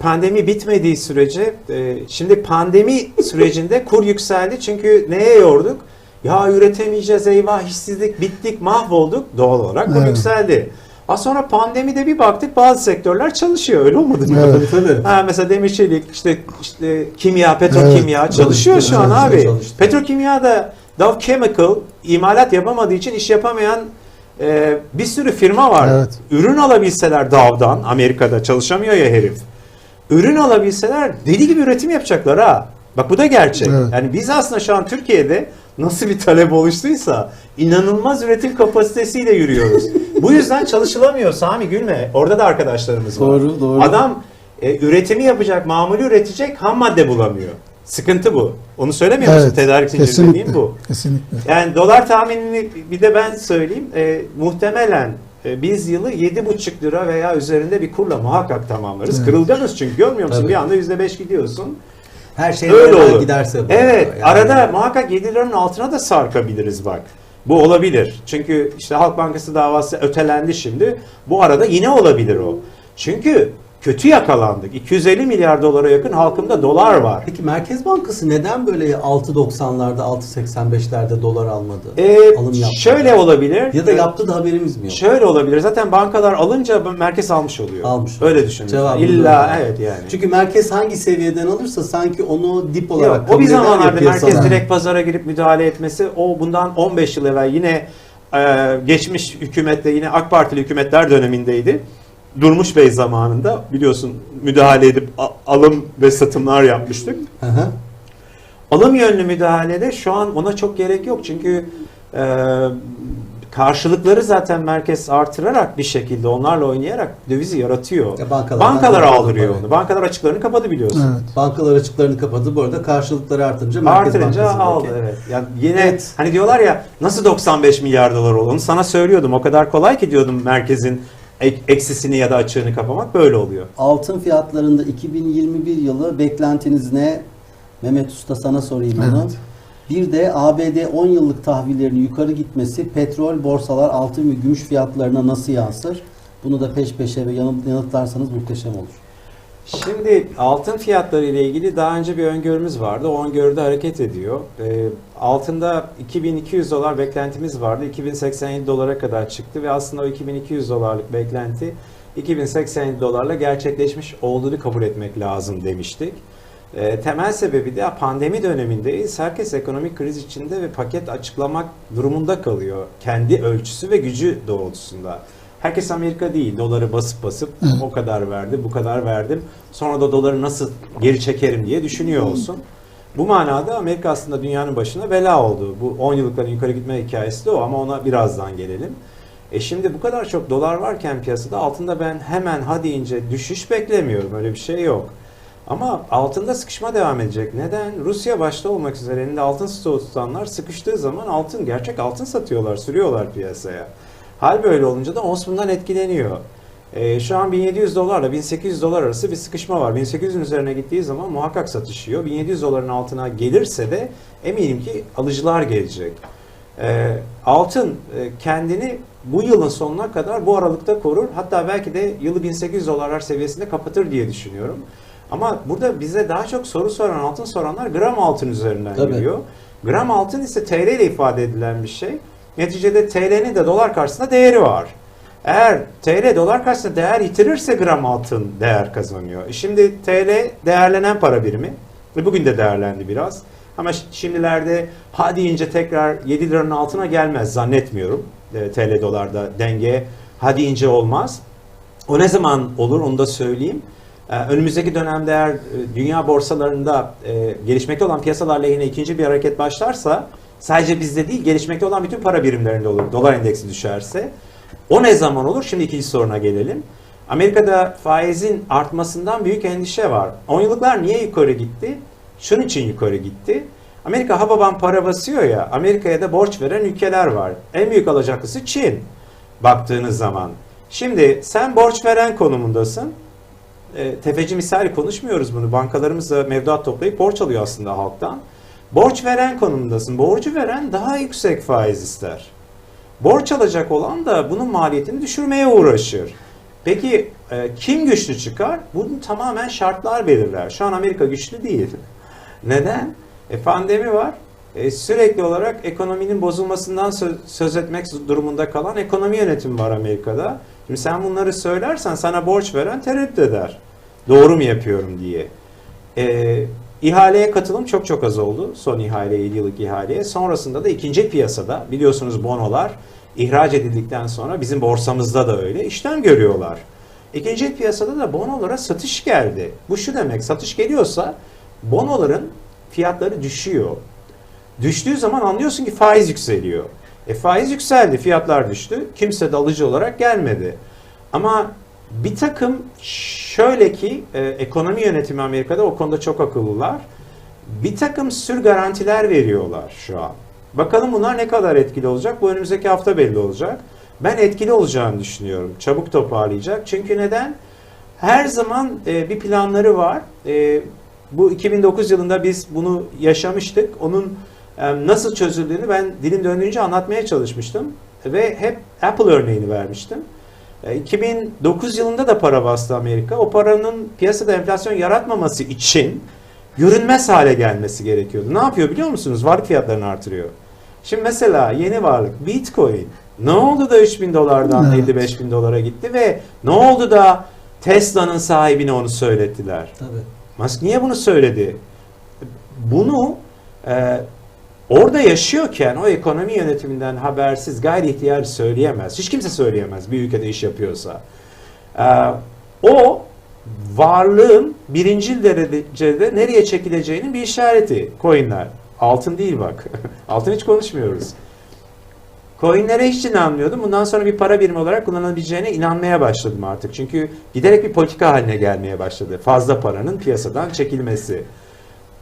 pandemi bitmediği sürece e, şimdi pandemi sürecinde kur yükseldi çünkü neye yorduk? Ya üretemeyeceğiz eyvah işsizlik bittik mahvolduk doğal olarak kur Evet. yükseldi. Az sonra pandemide bir baktık bazı sektörler çalışıyor öyle olmadı mı? Evet. Tabii. Ha mesela demir çelik işte işte kimya petrokimya Evet. çalışıyor şu an Çalıştı, abi. çalıştı. Petrokimya da Dow Chemical imalat yapamadığı için iş yapamayan e, bir sürü firma var. Evet. Ürün alabilseler Dow'dan Amerika'da çalışamıyor ya herif. Ürün alabilseler deli gibi üretim yapacaklar ha. Bak bu da gerçek. Evet. Yani biz aslında şu an Türkiye'de nasıl bir talep oluştuysa inanılmaz üretim kapasitesiyle yürüyoruz. bu yüzden çalışılamıyor Sami gülme. Orada da arkadaşlarımız var. Doğru, doğru. Adam e, üretimi yapacak, mamulü üretecek ham madde bulamıyor. Sıkıntı bu. Onu söylemiyor musun? Tedarik zinciri dediğim bu. Kesinlikle. Yani dolar tahminini bir de ben söyleyeyim. E, muhtemelen biz yılı 7,5 lira veya üzerinde bir kurla muhakkak tamamlarız. Evet. Kırılganız çünkü görmüyor musun? Tabii. Bir anda %5 gidiyorsun. Her şey Öyle olur. giderse. Evet. Yani. Arada muhakkak 7 liranın altına da sarkabiliriz bak. Bu olabilir. Çünkü işte Halk Bankası davası ötelendi şimdi. Bu arada yine olabilir o. Çünkü kötü yakalandık. 250 milyar dolara yakın halkımda dolar var. Peki Merkez Bankası neden böyle 6.90'larda 6.85'lerde dolar almadı? Ee, Alım yapmadı. şöyle olabilir. Ya da Ee, yaptı da haberimiz mi yok? Şöyle olabilir. Zaten bankalar alınca merkez almış oluyor. Almış Öyle düşünün. Cevabı İlla doğru. evet yani. Çünkü merkez hangi seviyeden alırsa sanki onu dip olarak Yok, o bir zamanlarda merkez direkt pazara girip müdahale etmesi o bundan 15 yıl evvel yine e, geçmiş hükümette yine AK Partili hükümetler dönemindeydi. Durmuş Bey zamanında biliyorsun müdahale edip alım ve satımlar yapmıştık. Hı hı. Alım yönlü müdahalede şu an ona çok gerek yok çünkü e, karşılıkları zaten merkez artırarak bir şekilde onlarla oynayarak dövizi yaratıyor. Ya bankalardan Bankalar kapadı aldırıyor onu. Bankalar açıklarını kapadı biliyorsun. Evet. Bankalar açıklarını kapadı. Bu arada karşılıkları artınca Merkez Artırınca Bankası'ndaki- aldı evet. Yani yine Evet. hani diyorlar ya nasıl 95 milyar dolar olur? Onu sana söylüyordum. O kadar kolay ki diyordum merkezin eksisini ya da açığını kapamak böyle oluyor. Altın fiyatlarında 2021 yılı beklentiniz ne? Mehmet Usta sana sorayım onu. Evet. Bir de ABD 10 yıllık tahvillerinin yukarı gitmesi petrol, borsalar, altın ve gümüş fiyatlarına nasıl yansır? Bunu da peş peşe ve yanıt- yanıtlarsanız muhteşem olur. Şimdi altın fiyatları ile ilgili daha önce bir öngörümüz vardı. O öngörüde hareket ediyor. Ee, altında 2200 dolar beklentimiz vardı. 2087 dolara kadar çıktı ve aslında o 2200 dolarlık beklenti 2087 dolarla gerçekleşmiş olduğunu kabul etmek lazım demiştik. Ee, temel sebebi de pandemi dönemindeyiz. Herkes ekonomik kriz içinde ve paket açıklamak durumunda kalıyor. Kendi ölçüsü ve gücü doğrultusunda. Herkes Amerika değil. Doları basıp basıp o kadar verdi, bu kadar verdim. Sonra da doları nasıl geri çekerim diye düşünüyor olsun. Bu manada Amerika aslında dünyanın başına bela oldu. Bu 10 yıllıkların yukarı gitme hikayesi de o ama ona birazdan gelelim. E şimdi bu kadar çok dolar varken piyasada altında ben hemen ha deyince düşüş beklemiyorum. Öyle bir şey yok. Ama altında sıkışma devam edecek. Neden? Rusya başta olmak üzere elinde altın stoğu tutanlar sıkıştığı zaman altın, gerçek altın satıyorlar, sürüyorlar piyasaya. Hal böyle olunca da ons bundan etkileniyor. Ee, şu an 1700 dolarla 1800 dolar arası bir sıkışma var. 1800'ün üzerine gittiği zaman muhakkak satışıyor. 1700 doların altına gelirse de eminim ki alıcılar gelecek. Ee, altın e, kendini bu yılın sonuna kadar bu aralıkta korur. Hatta belki de yılı 1800 dolarlar seviyesinde kapatır diye düşünüyorum. Ama burada bize daha çok soru soran, altın soranlar gram altın üzerinden Tabii. geliyor. Gram altın ise TL ile ifade edilen bir şey. Neticede TL'nin de dolar karşısında değeri var. Eğer TL dolar karşısında değer yitirirse gram altın değer kazanıyor. E Şimdi TL değerlenen para birimi. Ve bugün de değerlendi biraz. Ama şimdilerde ha deyince tekrar 7 liranın altına gelmez zannetmiyorum. E, TL dolarda denge ha deyince olmaz. O ne zaman olur onu da söyleyeyim. Ee, Önümüzdeki dönemde eğer e, dünya borsalarında e, gelişmekte olan piyasalar lehine ikinci bir hareket başlarsa sadece bizde değil gelişmekte olan bütün para birimlerinde olur. Dolar endeksi düşerse. O ne zaman olur? Şimdi ikinci soruna gelelim. Amerika'da faizin artmasından büyük endişe var. 10 yıllıklar niye yukarı gitti? Şunun için yukarı gitti. Amerika hababan para basıyor ya, Amerika'ya da borç veren ülkeler var. En büyük alacaklısı Çin baktığınız zaman. Şimdi sen borç veren konumundasın. E, tefeci misali konuşmuyoruz bunu. Bankalarımız da mevduat toplayıp borç alıyor aslında halktan. Borç veren konumundasın. Borcu veren daha yüksek faiz ister. Borç alacak olan da bunun maliyetini düşürmeye uğraşır. Peki e, kim güçlü çıkar? Bunu tamamen şartlar belirler. Şu an Amerika güçlü değil. Neden? E, pandemi var. E, sürekli olarak ekonominin bozulmasından söz, söz etmek durumunda kalan ekonomi yönetimi var Amerika'da. Şimdi sen bunları söylersen sana borç veren tereddüt eder. Doğru mu yapıyorum diye. E, ihaleye katılım çok çok az oldu. Son ihale 7 yıllık ihaleye. Sonrasında da ikinci piyasada biliyorsunuz bonolar ihraç edildikten sonra bizim borsamızda da öyle işlem görüyorlar. İkinci piyasada da bonolara satış geldi. Bu şu demek satış geliyorsa bonoların fiyatları düşüyor. Düştüğü zaman anlıyorsun ki faiz yükseliyor. E faiz yükseldi, fiyatlar düştü. Kimse de alıcı olarak gelmedi. Ama bir takım şöyle ki e, ekonomi yönetimi Amerika'da o konuda çok akıllılar. Bir takım sür garantiler veriyorlar şu an. Bakalım bunlar ne kadar etkili olacak? Bu önümüzdeki hafta belli olacak. Ben etkili olacağını düşünüyorum. Çabuk toparlayacak. Çünkü neden? Her zaman e, bir planları var. E, bu 2009 yılında biz bunu yaşamıştık. Onun e, nasıl çözüldüğünü ben dilim döndüğünce anlatmaya çalışmıştım. Ve hep Apple örneğini vermiştim. E, 2009 yılında da para bastı Amerika. O paranın piyasada enflasyon yaratmaması için görünmez hale gelmesi gerekiyordu. Ne yapıyor biliyor musunuz? Varlık fiyatlarını artırıyor. Şimdi mesela yeni varlık Bitcoin ne oldu da 3000 dolardan Evet. 55 bin dolara gitti ve ne oldu da Tesla'nın sahibine onu söylettiler. Tabii. Musk niye bunu söyledi? Bunu e, orada yaşıyorken o ekonomi yönetiminden habersiz gayri ihtiyar söyleyemez. Hiç kimse söyleyemez bir ülkede iş yapıyorsa. E, o varlığın birincil derecede nereye çekileceğinin bir işareti coinler. Altın değil bak. Altın hiç konuşmuyoruz. Coinlere hiç inanmıyordum. Bundan sonra bir para birimi olarak kullanabileceğine inanmaya başladım artık. Çünkü giderek bir politika haline gelmeye başladı. Fazla paranın piyasadan çekilmesi.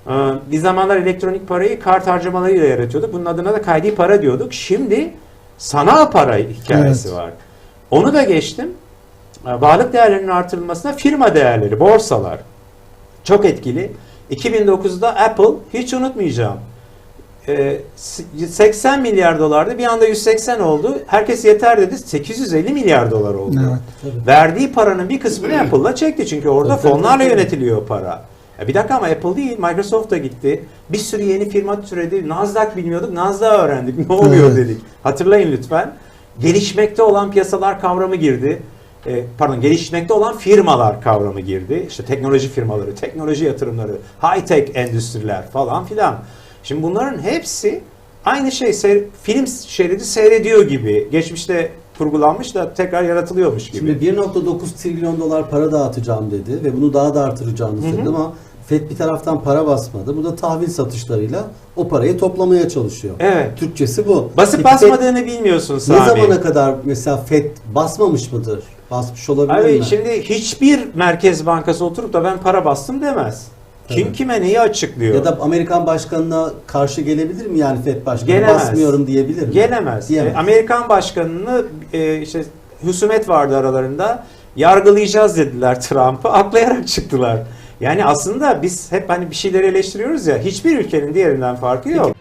Ee, Bir zamanlar elektronik parayı kart harcamalarıyla yaratıyorduk. Bunun adına da kaydi para diyorduk. Şimdi sanal para hikayesi Evet. var. Onu da geçtim. Ee, Varlık değerlerinin artırılmasına firma değerleri, borsalar çok etkili. 2009'da Apple hiç unutmayacağım. Ee, 80 milyar dolardı bir anda 180 oldu. Herkes yeter dedi. 850 milyar dolar oldu. Evet. Tabii. Verdiği paranın bir kısmını Apple'la çekti çünkü orada Tabii, fonlarla tabii. yönetiliyor o para. Ya bir dakika ama Apple değil, Microsoft da gitti. Bir sürü yeni firma türedi. Nasdaq bilmiyorduk, Nasdaq öğrendik. Ne oluyor dedik. Hatırlayın lütfen. Gelişmekte olan piyasalar kavramı girdi. Ee, pardon, gelişmekte olan firmalar kavramı girdi. İşte teknoloji firmaları, teknoloji yatırımları, high tech endüstriler falan filan. Şimdi bunların hepsi aynı şey seyr- film şeridi seyrediyor gibi. Geçmişte kurgulanmış da tekrar yaratılıyormuş gibi. Şimdi 1.9 trilyon dolar para dağıtacağım dedi ve bunu daha da artıracağını söyledi ama FED bir taraftan para basmadı. Bu da tahvil satışlarıyla o parayı toplamaya çalışıyor. Evet. Türkçesi bu. Basıp Peki FED basmadığını bilmiyorsun ne Sami. zamana kadar mesela FED basmamış mıdır? Basmış olabilir Abi mi? şimdi hiçbir merkez bankası oturup da ben para bastım demez. Kim Tabii. kime neyi açıklıyor? Ya da Amerikan başkanına karşı gelebilir mi yani FED başkanı Gelemez. basmıyorum diyebilir mi? Gelemez. Diyemez. E, Amerikan başkanını e, işte husumet vardı aralarında. Yargılayacağız dediler Trump'ı. Aklayarak çıktılar. Yani aslında biz hep hani bir şeyleri eleştiriyoruz ya. Hiçbir ülkenin diğerinden farkı yok.